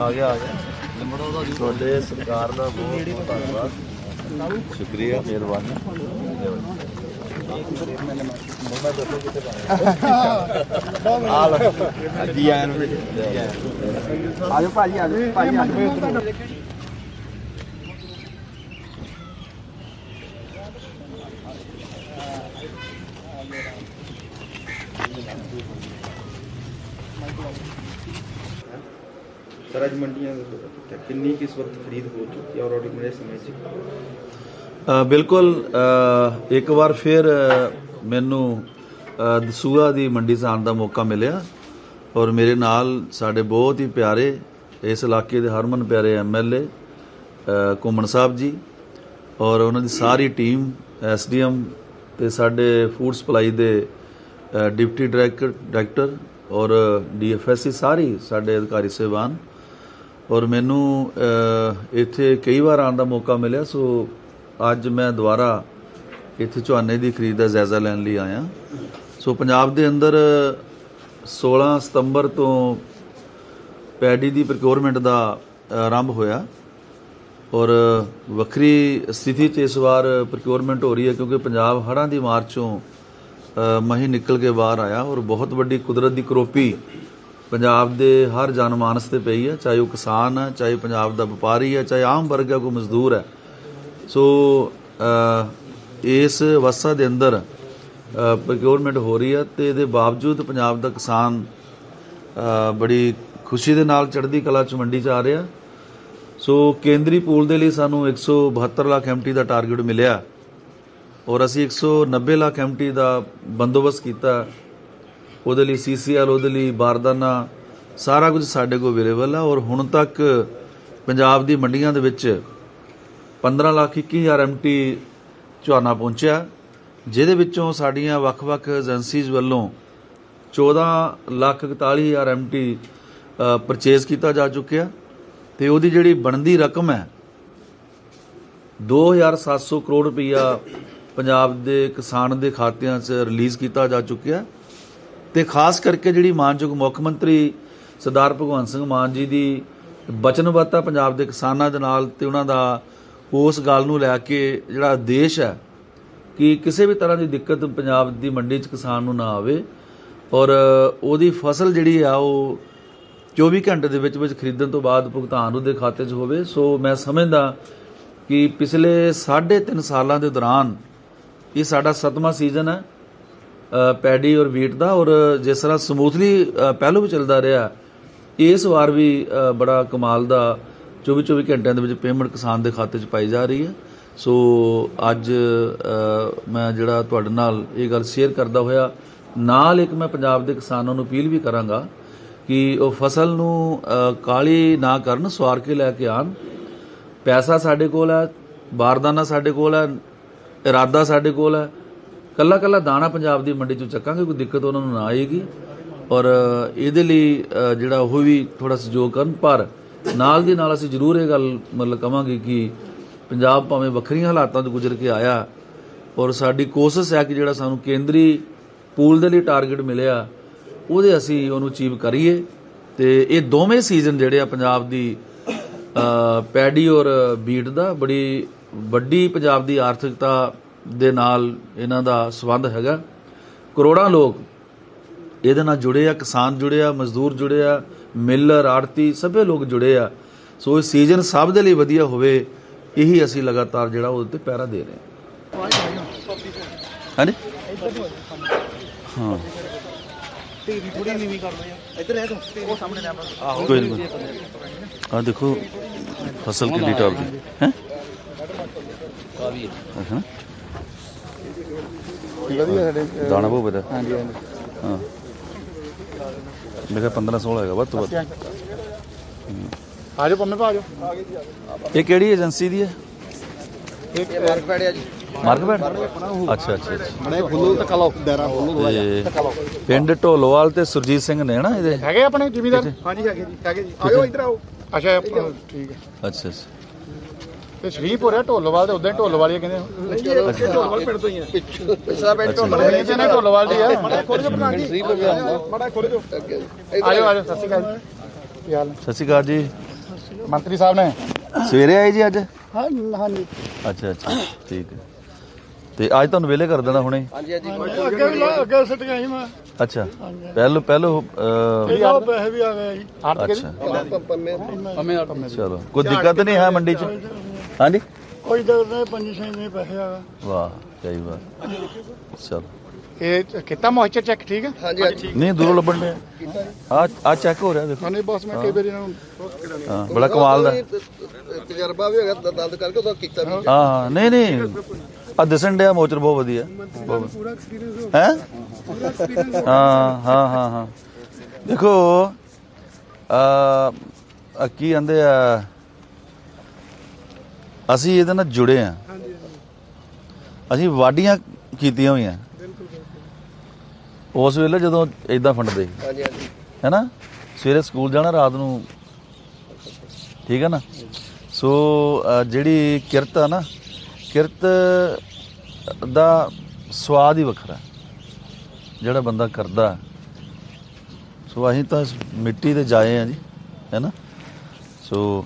ਆ ਗਿਆ ਆ ਗਿਆ। ਤੁਹਾਡੇ ਸਰਕਾਰ ਦਾ ਬਹੁਤ ਬਹੁਤ ਧੰਨਵਾਦ। ਸ਼ੁਕਰੀਆ, ਮਿਹਰਬਾਨੀ। ਆ ਲਓ। ਆਜੋ ਭਾਜੀ ਆਜੋ ਭਾਜੀ, ਆਜੋ। ਸਰ ਅੱਜ ਮੰਡੀਆਂ ਤੇ ਕਿੰਨੀ ਕਿਸ ਵਕਤ ਖਰੀਦ ਹੋ ਚੁੱਕੀ ਹੈ ਔਰ ਆਉਣ ਵਾਲੇ ਸਮੇਂ 'ਚ? ਬਿਲਕੁਲ ਇੱਕ ਵਾਰ ਫਿਰ ਮੈਨੂੰ ਅ, ਦਸੂਹਾ ਦੀ ਮੰਡੀ 'ਚ ਆਉਣ ਦਾ ਮੌਕਾ ਮਿਲਿਆ ਔਰ ਮੇਰੇ ਨਾਲ ਸਾਡੇ ਬਹੁਤ ਹੀ ਪਿਆਰੇ ਇਸ ਇਲਾਕੇ ਦੇ ਹਰਮਨ ਪਿਆਰੇ ਐਮਐਲਏ ਘੁੰਮਣ ਸਾਹਿਬ ਜੀ ਔਰ ਉਹਨਾਂ ਦੀ ਸਾਰੀ ਟੀਮ ਐਸਡੀਐਮ ਤੇ ਸਾਡੇ ਫੂਡ ਸਪਲਾਈ ਦੇ ਡਿਪਟੀ ਡਾਇਰੈਕਟਰ ਡਾਇਰੈਕਟਰ ਔਰ ਡੀਐਫਐਸਸੀ ਸਾਰੀ ਸਾਡੇ ਅਧਿਕਾਰੀ ਸਹਿਬਾਨ ਔਰ ਮੈਨੂੰ ਇੱਥੇ ਕਈ ਵਾਰ ਆਉਣ ਦਾ ਮੌਕਾ ਮਿਲਿਆ ਸੋ ਅੱਜ ਮੈਂ ਦੁਬਾਰਾ ਇੱਥੇ ਝੋਨੇ ਦੀ ਖਰੀਦ ਦਾ ਜਾਇਜ਼ਾ ਲੈਣ ਲਈ ਆਇਆ। ਸੋ ਪੰਜਾਬ ਦੇ ਅੰਦਰ 16 ਸਤੰਬਰ ਤੋਂ ਪੈਡੀ ਦੀ ਪ੍ਰੋਕਿਉਰਮੈਂਟ ਦਾ ਆਰੰਭ ਹੋਇਆ। ਔਰ ਵੱਖਰੀ ਸਥਿਤੀ 'ਚ ਇਸ ਵਾਰ ਪ੍ਰੋਕਿਉਰਮੈਂਟ ਹੋ ਰਹੀ ਹੈ ਕਿਉਂਕਿ ਪੰਜਾਬ ਹੜ੍ਹਾਂ ਦੀ ਮਾਰ ਚੋਂ ਅ, ਮਹੀਂ ਨਿਕਲ ਕੇ ਬਾਹਰ ਆਇਆ ਔਰ ਬਹੁਤ ਵੱਡੀ ਕੁਦਰਤ ਦੀ ਕਰੋਪੀ ਪੰਜਾਬ ਦੇ ਹਰ ਜਨਮਾਨਸ ਤੇ ਪਈ ਹੈ, ਚਾਹੇ ਉਹ ਕਿਸਾਨ ਹੈ, ਚਾਹੇ ਪੰਜਾਬ ਦਾ ਵਪਾਰੀ ਹੈ, ਚਾਹੇ ਆਮ ਵਰਗ ਹੈ, ਕੋਈ ਮਜ਼ਦੂਰ ਹੈ। ਸੋ ਇਸ ਅਵਸਥਾ ਦੇ ਅੰਦਰ ਪ੍ਰੋਕਿਉਰਮੈਂਟ ਹੋ ਰਹੀ ਹੈ ਤੇ ਇਹਦੇ ਬਾਵਜੂਦ ਪੰਜਾਬ ਦਾ ਕਿਸਾਨ ਬੜੀ ਖੁਸ਼ੀ ਦੇ ਨਾਲ ਚੜ੍ਹਦੀ ਕਲਾ ਚ ਮੰਡੀ ਚ ਆ ਰਿਹਾ। ਸੋ, ਕੇਂਦਰੀ ਪੂਲ ਦੇ ਲਈ ਸਾਨੂੰ 172 ਲੱਖ ਐਮਟੀ ਦਾ ਟਾਰਗੇਟ ਮਿਲਿਆ। ਔਰ ਅਸੀਂ 190 ਲੱਖ ਐਮਟੀ ਦਾ ਬੰਦੋਬਸਤ ਕੀਤਾ। ਉਹਦੇ ਲਈ ਸੀਸੀਐਲ ਉਹਦੇ ਲਈ ਬਾਰਦਾਨਾ, ਸਾਰਾ ਕੁਝ ਸਾਡੇ ਕੋਲ ਅਵੇਲੇਬਲ ਹੈ ਔਰ ਹੁਣ ਤੱਕ ਪੰਜਾਬ ਦੀ ਮੰਡੀਆਂ ਦੇ ਵਿੱਚ 15 ਲੱਖ 21 ਹਜ਼ਾਰ ਐਮਟੀ ਝੋਨਾ ਪਹੁੰਚਿਆ। ਜਿਹਦੇ ਵਿੱਚੋਂ ਸਾਡੀਆਂ ਵੱਖ-ਵੱਖ ਏਜੰਸੀਜ਼ ਵੱਲੋਂ 14 ਲੱਖ 41 ਹਜ਼ਾਰ ਐਮਟੀ ਪਰਚੇਸ ਕੀਤਾ ਜਾ ਚੁੱਕਿਆ। ਤੇ ਉਹਦੀ ਜਿਹੜੀ ਬਣਦੀ ਰਕਮ ਹੈ 2700 ਕਰੋੜ ਰੁਪਈਆ ਪੰਜਾਬ ਦੇ ਕਿਸਾਨ ਦੇ ਖਾਤਿਆਂ 'ਚ ਰਿਲੀਜ਼ ਕੀਤਾ ਜਾ ਚੁੱਕਿਆ। ਤੇ ਖਾਸ ਕਰਕੇ ਜਿਹੜੀ ਮਾਨਯੋਗ ਮੁੱਖ ਮੰਤਰੀ ਸਰਦਾਰ ਭਗਵੰਤ ਸਿੰਘ ਮਾਨ ਜੀ ਦੀ ਬਚਨਬੱਧਤਾ ਪੰਜਾਬ ਦੇ ਕਿਸਾਨਾਂ ਦੇ ਨਾਲ ਤੇ ਉਹਨਾਂ ਦਾ ਉਸ ਗੱਲ ਨੂੰ ਲੈ ਕੇ ਜਿਹੜਾ ਦੇਸ਼ ਹੈ ਕਿ ਕਿਸੇ ਵੀ ਤਰ੍ਹਾਂ ਦੀ ਦਿੱਕਤ ਪੰਜਾਬ ਦੀ ਮੰਡੀ 'ਚ ਕਿਸਾਨ ਨੂੰ ਨਾ ਆਵੇ ਔਰ ਉਹਦੀ ਫਸਲ ਜਿਹੜੀ ਆ ਉਹ 24 ਘੰਟੇ ਦੇ ਵਿੱਚ ਵਿੱਚ ਖਰੀਦਣ ਤੋਂ ਬਾਅਦ ਭੁਗਤਾਨ ਉਹਦੇ ਖਾਤੇ 'ਚ ਹੋਵੇ। ਸੋ ਮੈਂ ਸਮਝਦਾ ਕਿ ਪਿਛਲੇ 3.5 ਸਾਲਾਂ ਦੇ ਦੌਰਾਨ ਇਹ ਸਾਡਾ ਸੱਤਵਾਂ ਸੀਜ਼ਨ ਹੈ। ਪੈਡੀ ਔਰ ਵੀਟ ਦਾ ਔਰ ਜਿਸ ਤਰ੍ਹਾਂ ਸਮੂਥਲੀ ਪਹਿਲੂ ਵੀ ਚੱਲਦਾ ਰਿਹਾ ਇਸ ਵਾਰ ਵੀ ਬੜਾ ਕਮਾਲ ਦਾ 24 24 ਘੰਟਿਆਂ ਦੇ ਵਿੱਚ ਪੇਮੈਂਟ ਕਿਸਾਨ ਦੇ ਖਾਤੇ 'ਚ ਪਾਈ ਜਾ ਰਹੀ ਹੈ। ਸੋ ਅੱਜ ਮੈਂ ਜਿਹੜਾ ਤੁਹਾਡੇ ਨਾਲ ਇਹ ਗੱਲ ਸ਼ੇਅਰ ਕਰਦਾ ਹੋਇਆ ਨਾਲ ਇੱਕ ਮੈਂ ਪੰਜਾਬ ਦੇ ਕਿਸਾਨਾਂ ਨੂੰ ਅਪੀਲ ਵੀ ਕਰਾਂਗਾ ਕਿ ਉਹ ਫਸਲ ਨੂੰ ਅ, ਕਾਲੀ ਨਾ ਕਰਨ ਸਵਾਰ ਕੇ ਲੈ ਕੇ ਆਣ ਪੈਸਾ ਸਾਡੇ ਕੋਲ ਹੈ ਬਾਰਦਾਨਾ ਸਾਡੇ ਕੋਲ ਹੈ ਇਰਾਦਾ ਸਾਡੇ ਕੋਲ ਹੈ ਕੱਲਾ ਕੱਲਾ ਦਾਣਾ ਪੰਜਾਬ ਦੀ ਮੰਡੀ ਚੋਂ ਚੱਕਾਂਗੇ, ਕੋਈ ਦਿੱਕਤ ਉਹਨਾਂ ਨੂੰ ਨਾ ਆਏਗੀ। ਔਰ ਇਹਦੇ ਲਈ ਜਿਹੜਾ ਉਹ ਵੀ ਥੋੜਾ ਸਹਿਯੋਗ ਕਰਨ, ਪਰ ਨਾਲ ਦੀ ਨਾਲ ਅਸੀਂ ਜ਼ਰੂਰ ਇਹ ਗੱਲ ਮਤਲਬ ਕਵਾਂਗੇ ਕਿ ਪੰਜਾਬ ਭਾਵੇਂ ਵੱਖਰੀਆਂ ਹਾਲਾਤਾਂ ਤੋਂ ਗੁਜ਼ਰ ਕੇ ਆਇਆ, ਔਰ ਸਾਡੀ ਕੋਸ਼ਿਸ਼ ਹੈ ਕਿ ਜਿਹੜਾ ਸਾਨੂੰ ਕੇਂਦਰੀ ਪੂਲ ਦੇ ਲਈ ਟਾਰਗੇਟ ਮਿਲਿਆ, ਉਹਦੇ ਅਸੀਂ ਉਹਨੂੰ ਅਚੀਵ ਕਰੀਏ। ਤੇ ਇਹ ਦੋਵੇਂ ਸੀਜ਼ਨ ਜਿਹੜੇ ਆ ਪੰਜਾਬ ਦੀ ਪੈਡੀ ਔਰ ਬੀਟ ਦਾ, ਬੜੀ ਵੱਡੀ ਪੰਜਾਬ ਦੀ ਆਰਥਿਕਤਾ ਦੇ ਨਾਲ ਇਹਨਾਂ ਦਾ ਸੰਬੰਧ ਹੈਗਾ। ਕਰੋੜਾਂ ਲੋਕ ਇਹਦੇ ਨਾਲ ਜੁੜੇ ਆ ਕਿਸਾਨ ਜੁੜੇ ਆ ਮਜ਼ਦੂਰ ਜੁੜੇ ਆ ਮਿਲਰ ਆੜਤੀ ਸਭੇ ਲੋਕ ਜੁੜੇ ਆ। ਸੋ ਇਹ ਸੀਜ਼ਨ ਸਭ ਦੇ ਲਈ ਵਧੀਆ ਹੋਵੇ ਇਹੀ ਅਸੀਂ ਲਗਾਤਾਰ ਜਿਹੜਾ ਉਹਦੇ ਤੇ ਪਹਿਰਾ ਦੇ ਰਹੇ ਹਾਂ। ਹਾਂਜੀ? ਹਾਂ। ਥੋੜੀ ਨੀਵੀਂ ਕਰ ਲਓ ਯਾਰ ਇੱਧਰ ਰਹਿ ਤੂੰ ਉਹ ਸਾਹਮਣੇ ਲੈ ਆਹ ਕੋਈ ਨਹੀਂ। ਆ ਦੇਖੋ ਫਸਲ ਕਿੰਨੀ ਟੌਪ ਦੀ। ਹੈ? ਕਾਵੀ ਹਾਂ। ਵਧੀਆ ਸਾਡੇ ਦਾਣਾ ਬਹੁਤ ਬਦਾ ਹਾਂਜੀ ਹਾਂਜੀ। ਹਾਂ। ਮੇਰੇ 15 16 ਹੈਗਾ ਵੱਧ ਤੋਂ ਵੱਧ। ਆਜੋ ਪੰਮੇ ਭਾਜੋ ਇਹ ਕਿਹੜੀ ਏਜੰਸੀ ਦੀ ਹੈ? ਇੱਕ ਵਰਕ ਪੈੜਿਆ ਜੀ। ਮਾਰਕਬੈਟ ਅੱਛਾ ਅੱਛਾ ਅੱਛਾ। ਬੜੇ ਖੁੱਲੂ ਤੱਕ ਲਾਓ। ਦਾਇਰਾ ਖੁੱਲੂ ਤੇ ਪਿੰਡ ਢੋਲੋਵਾਲ ਤੇ ਸੁਰਜੀਤ ਸਿੰਘ ਨੇ ਨਾ ਇਹਦੇ? ਹੈਗੇ ਆਪਣੇ ਜ਼ਿਮੀਦਾਰ? ਹਾਂਜੀ ਹੈਗੇ ਜੀ ਹੈਗੇ ਜੀ। ਆਜੋ ਇੱਧਰ ਆਓ। ਅੱਛਾ ਠੀਕ ਹੈ। ਅੱਛਾ ਅੱਛਾ। ਤੇ ਸ਼ਰੀਫਪੁਰ ਹੈ ਢੋਲੋਵਾਲ ਤੇ ਉਦਾਂ ਢੋਲੋਵਾਲ ਹੀ ਕਹਿੰਦੇ। ਨਹੀਂ ਢੋਲੋਵਾਲ ਪਿੰਡ ਤੋਂ ਹੀ ਹੈ। ਪਿਛਲਾ ਪਿੰਡ ਢੋਲੋਵਾਲ ਨੇ ਢੋਲੋਵਾਲ ਦੀ ਹੈ ਮੜਾ ਖੋਲ ਜੋ। ਪ੍ਰਧਾਨ ਜੀ ਮੜਾ ਖੋਲ ਜੋ ਆਜੋ ਆਜੋ ਸਤਿ ਸ਼੍ਰੀ ਅਕਾਲ ਜੀ। ਕੀ ਹਾਲ? ਸਤਿ ਸ਼੍ਰੀ ਅਕਾਲ ਜੀ। ਮੰਤਰੀ ਸਾਹਿਬ ਨੇ? ਸਵੇਰੇ ਆਏ ਜੀ ਅੱਜ? ਹਾਂ ਹਾਂਜੀ। ਅੱਛਾ ਅੱਛਾ। ਠੀਕ ਹੈ। ਤੇ ਅੱਜ ਤੁਹਾਨੂੰ ਵੇਲੇ ਕਰ ਦੇਣਾ ਹੁਣੇ? ਅੱਗੇ ਵੀ ਲਾ- ਅੱਗੇ ਸਿੱਟ ਗਈ ਮੈਂ। ਅੱਛਾ। ਪਹਿਲੋ ਪਹਿਲੋ ਇਹ ਪੈਸੇ ਵੀ ਆ ਗਏ ਜੀ ਅੱਛਾ। ਚਲੋ ਕੋਈ ਦਿੱਕਤ ਨਹੀਂ ਹੈ ਮੰਡੀ 'ਚ? ਹਾਂਜੀ? ਕੋਈ ਦਰ ਨਹੀਂ ਪੰਜ ਛੇ ਨਹੀਂ ਪੈਸੇ ਆ। ਗਏ ਵਾਹ ਕਈ ਵਾਰ ਚਲੋ। ਇਹ ਕੀਤਾ ਮੋਇਸਚਰ ਚੈੱਕ ਠੀਕ ਹੈ? ਹਾਂਜੀ ਨਹੀਂ ਦੂਰੋਂ ਲੱਭਣ ਦੇ ਆ ਆ ਚੈੱਕ ਹੋ ਰਿਹਾ ਦੇਖੋ। ਹਾਂਜੀ ਬਸ ਮੈਂ ਕਈ ਵਾਰੀ ਇਹਨਾਂ ਨੂੰ ਹਾਂ ਬੜਾ ਕਮਾਲ ਦਾ। ਤਜਰਬਾ ਵੀ ਹੈਗਾ ਦੰਦ ਕਰਕੇ ਉਹਦਾ ਕੀਤਾ ਵੀ ਹਾਂ ਹਾਂ ਨਹੀਂ ਨਹੀਂ। ਆ ਦਿਸਣ ਡਿਆ ਮੋਚਰ ਬਹੁਤ ਵਧੀਆ। ਪੂਰਾ ਐਕਸਪੀਰੀਅੰਸ ਹੈ ਹਾਂ ਹਾਂ ਹਾਂ ਹਾਂ। ਦੇਖੋ ਆ ਆ ਕੀ ਕਹਿੰਦੇ ਆ ਅਸੀਂ ਇਹਦੇ ਨਾਲ ਜੁੜੇ ਆ ਅਸੀਂ ਵਾਡੀਆਂ ਕੀਤੀਆਂ ਹੋਈਆਂ। ਉਸ ਵੇਲੇ ਜਦੋਂ ਇਦਾਂ ਫੰਡਦੇ ਹਾਂਜੀ ਹਾਂਜੀ। ਹੈਨਾ? ਸਵੇਰੇ ਸਕੂਲ ਜਾਣਾ ਰਾਤ ਨੂੰ। ਠੀਕ ਹੈ ਨਾ? ਸੋ ਜਿਹੜੀ ਕਿਰਤ ਆ ਨਾ ਕਿਰਤ ਦਾ ਸਵਾਦ ਹੀ ਵੱਖਰਾ ਜਿਹੜਾ ਬੰਦਾ ਕਰਦਾ। ਸੋ ਅਸੀਂ ਤਾਂ ਮਿੱਟੀ ਤੇ ਜਾਏ ਆ ਜੀ। ਹੈਨਾ? ਸੋ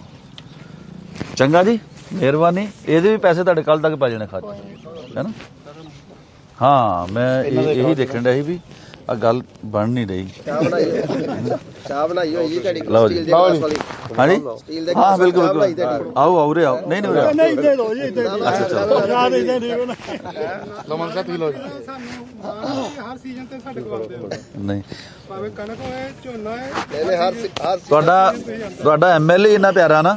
ਚੰਗਾ ਜੀ। ਮਿਹਰਬਾਨੀ। ਇਹਦੇ ਵੀ ਪੈਸੇ ਤੁਹਾਡੇ ਕੱਲ ਤੱਕ ਪੈ ਜਾਣੇ ਖਾਤੇ 'ਚ, ਹੈਨਾ ਹਾਂ ਮੈਂ ਇਹ- ਇਹੀ ਦੇਖਣ ਡਿਆ ਸੀ ਵੀ ਆ ਗੱਲ ਬਣ ਨਹੀਂ ਰਹੀ। ਚਾਹ ਬਣਾਈ ਹੋਈ। ਚਾਹ ਬਣਾਈ ਹੋਈ ਜੀ ਤੁਹਾਡੀ। ਸਟੀਲ ਦੇ ਗਲਾਸ ਵਾਲੀ। ਹਾਂਜੀ? ਸਟੀਲ ਦੇ ਹਾਂ ਬਿਲਕੁਲ ਬਿਲਕੁਲ। ਆਓ ਆਓ ਰੇ ਆਓ। ਨਹੀਂ ਨਹੀਂ ਆਓ। ਨਹੀਂ ਦੇ ਦੋ ਜੀ ਇੱਥੇ ਅੱਛਾ ਚਲੋ ਯਾਦ ਇੱਥੇ ਠੀਕ ਹੈ ਨਾ ਲੋ ਮਨ ਸਾਹਿਬ ਪੀ ਲਓ ਜੀ। ਹਰ ਸੀਜ਼ਨ ਤੇ ਸਾਡੇ ਕੋਲ ਆਉਂਦੇ ਨਹੀਂ। ਭਾਵੇਂ ਕਣਕ ਹੋਏ ਝੋਨਾ ਨਹੀਂ ਨਹੀਂ ਹਰ ਹਰ ਤੁਹਾਡਾ ਤੁਹਾਡਾ ਐਮਐਲਏ ਇੰਨਾ ਪਿਆਰਾ ਨਾ?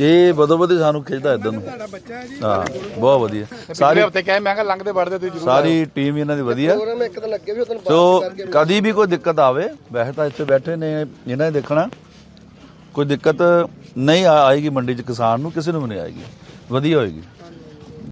ਇਹ ਬਦੋ ਬਦੀ ਸਾਨੂੰ ਖਿੱਚਦਾ ਇਦਾਂ ਨੂੰ। ਤੁਹਾਡਾ ਬੱਚਾ ਹੈ ਜੀ। ਹਾਂ ਬਹੁਤ ਵਧੀਆ। ਸਾਰੀ ਹਫ਼ਤੇ ਕਹੇ ਮੈਂ ਕਿਹਾ ਲੰਘਦੇ ਵੜਦੇ ਤੁਸੀਂ ਜ਼ਰੂਰ ਸਾਰੀ ਟੀਮ ਇਹਨਾਂ ਦੀ ਵਧੀਆ। ਪ੍ਰੋਗਰਾਮ ਇੱਕ ਵੀ ਸੋ ਕਦੀ ਵੀ ਕੋਈ ਦਿੱਕਤ ਆਵੇ ਵੈਸੇ ਤਾਂ ਇੱਥੇ ਬੈਠੇ ਨੇ ਇਹਨਾਂ ਨੇ ਦੇਖਣਾ। ਕੋਈ ਦਿੱਕਤ ਨਹੀਂ ਆ- ਆਏਗੀ ਮੰਡੀ 'ਚ ਕਿਸਾਨ ਨੂੰ ਕਿਸੇ ਨੂੰ ਵੀ ਨਹੀਂ ਆਏਗੀ। ਵਧੀਆ ਹੋਏਗੀ।